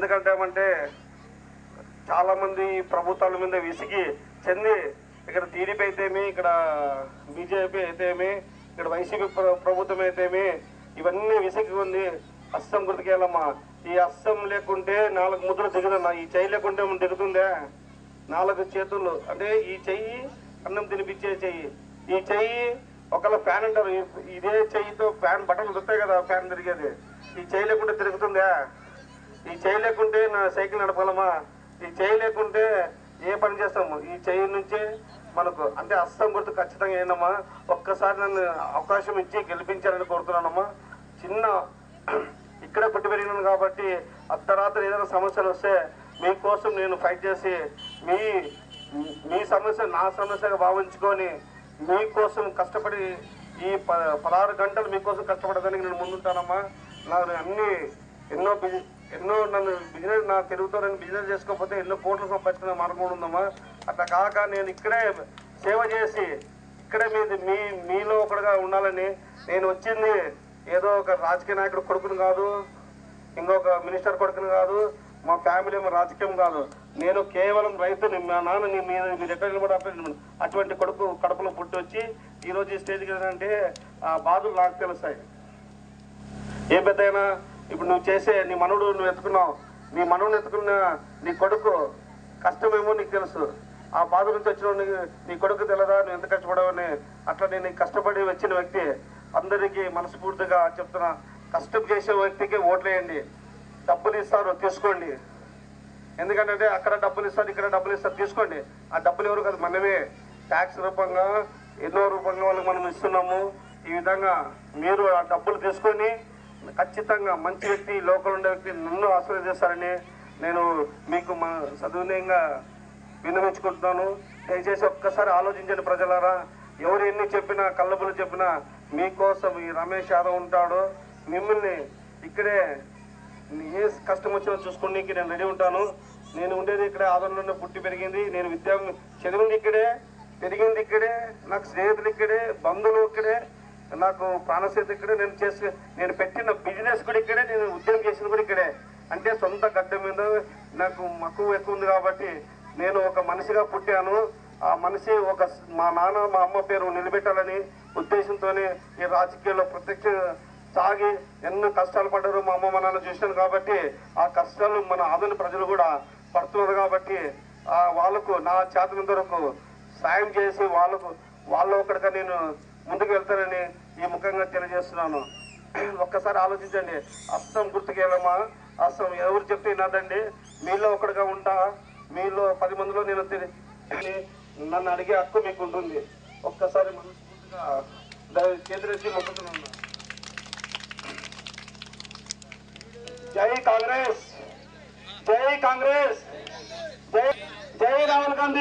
ఎందుకంటామంటే చాలా మంది ప్రభుత్వాల మీద విసిగి చెంది ఇక్కడ టీడీపీ అయితేమి ఇక్కడ బీజేపీ అయితేమి ఇక్కడ వైసీపీ ప్రభుత్వం అయితేమి ఇవన్నీ విసిగి ఉంది. అస్సం గుర్తుకెళ్ళమ్మా ఈ అస్సం లేకుంటే నాలుగు ముద్రలు దిగదమ్మా ఈ చెయ్యి లేకుంటే మనం దిగుతుందే నాలుగు చేతులు. అంటే ఈ చెయ్యి అన్నం తినిపించే చెయ్యి. ఈ చెయ్యి ఒకళ్ళ ఫ్యాన్ అంటారు ఇదే చెయ్యితో ఫ్యాన్ బట్టలు దొరుకుతాయి కదా ఫ్యాన్ తిరిగేది. ఈ చెయ్యి లేకుంటే తిరుగుతుందా? ఈ చేయలేకుంటే నా సైకిల్ నడపాలమ్మా. ఈ చేయలేకుంటే ఏ పని చేస్తాము? ఈ చేయి నుంచే మనకు అంటే అస్తం గుర్తు ఖచ్చితంగా ఏందమ్మా? ఒక్కసారి నన్ను అవకాశం ఇచ్చి గెలిపించాలని కోరుతున్నానమ్మా. చిన్న ఇక్కడే పుట్టి పెరిగినాను కాబట్టి అర్ధరాత్రి ఏదైనా సమస్యలు వస్తే మీకోసం నేను ఫైట్ చేసి మీ మీ సమస్య నా సమస్యగా భావించుకొని మీకోసం కష్టపడి ఈ ప పదహారు గంటలు మీకోసం కష్టపడడానికి నేను ముందుంటానమ్మా. నాకు అన్ని ఎన్నో ఎన్నో నన్ను బిజినెస్ నా తెలుగుతో నేను బిజినెస్ చేసుకోకపోతే ఎన్నో కోట్లు సంపాదించిన మార్గం కూడా ఉందమ్మా. అట్లా కాక నేను ఇక్కడే సేవ చేసి ఇక్కడే మీది మీ మీలో ఒకటిగా ఉండాలని నేను వచ్చింది. ఏదో ఒక రాజకీయ నాయకుడు కొడుకుని కాదు ఇంకొక మినిస్టర్ కొడుకుని కాదు మా ఫ్యామిలీ రాజకీయం కాదు. నేను కేవలం రైతుని మా నాన్న నీ మీరు ఎక్కడ నిలబడి అటువంటి కొడుకు కడుపులో పుట్టి వచ్చి ఈరోజు ఈ స్టేజ్కి ఏంటంటే ఆ బాధలు నాకు తెలుస్తాయి. ఏ పెద్దయినా ఇప్పుడు నువ్వు చేసే నీ మనుడు నువ్వు ఎత్తుకున్నావు. నీ మనవుని ఎత్తుకున్న నీ కొడుకు కష్టమేమో నీకు తెలుసు. ఆ బాధ నుంచి వచ్చిన నీ- నీ కొడుకు తెలదా? నువ్వు ఎంత కష్టపడవని అట్లా నేను కష్టపడి వచ్చిన వ్యక్తి అందరికీ మనస్ఫూర్తిగా చెప్తున్నా. కష్టం చేసే వ్యక్తికి ఓట్లేయండి. డబ్బులు ఇస్తారు తీసుకోండి. ఎందుకంటే అక్కడ డబ్బులు ఇస్తారు ఇక్కడ డబ్బులు ఇస్తారు తీసుకోండి. ఆ డబ్బులు ఎవరు కాదు మనమే. ట్యాక్స్ రూపంగా ఎన్నో రూపంగా వాళ్ళకి మనం ఇస్తున్నాము. ఈ విధంగా మీరు ఆ డబ్బులు తీసుకొని ఖచ్చితంగా మంచి వ్యక్తి లోకల్ ఉండే వ్యక్తి నన్ను ఆశీర్వదిస్తారని నేను మీకు మా సదునయంగా విన్నవించుకుంటున్నాను. దయచేసి ఒక్కసారి ఆలోచించండి ప్రజలారా ఎవరు ఎన్ని చెప్పినా కళ్ళబులు చెప్పినా మీకోసం ఈ రమేష్ యాదవ్ ఉంటాడు. మిమ్మల్ని ఇక్కడే ఏ కష్టం వచ్చినా చూసుకోడానికి నేను రెడీ ఉంటాను. నేను ఉండేది ఇక్కడే ఆదరణలో పుట్టి పెరిగింది. నేను విద్యా చదివింది ఇక్కడే పెరిగింది ఇక్కడే నాకు స్నేహితులు ఇక్కడే బంధువులు ఇక్కడే. నాకు ప్రాణశీత ఇక్కడే నేను చేసి నేను పెట్టిన బిజినెస్ కూడా ఇక్కడే నేను ఉద్యోగం చేసిన కూడా ఇక్కడే. అంటే సొంత గడ్డ మీద నాకు మక్కువ ఎక్కువ ఉంది కాబట్టి నేను ఒక మనిషిగా పుట్టాను. ఆ మనిషి ఒక మా నాన్న మా అమ్మ పేరు నిలబెట్టాలని ఉద్దేశంతోనే ఈ రాజకీయాల్లో ప్రత్యక్ష సాగి ఎన్నో కష్టాలు పడ్డారు మా అమ్మ మా నాన్న చూసినాను కాబట్టి ఆ కష్టాలు మన ఆధునిక ప్రజలు కూడా పడుతున్నారు కాబట్టి ఆ వాళ్ళకు నా చేతనంత వరకు సాయం చేసి వాళ్ళకు వాళ్ళ ఒకటిగా నేను ముందుకు వెళ్తానని ఈ ముఖంగా తెలియజేస్తున్నాను. ఒక్కసారి ఆలోచించండి. అస్సం గుర్తుకెళ్ళమా అస్సం ఎవరు చెప్తే వినదండి మీలో ఒకటిగా ఉంటా. మీలో పది మందిలో నేను తిని- నన్ను అడిగే హక్కు మీకు ఉంటుంది ఒక్కసారి మనస్ఫూర్తిగా ద- చేతులెత్తి మొక్కుతున్నాను. జై కాంగ్రెస్! జై కాంగ్రెస్! జై జై రాహుల్ గాంధీ!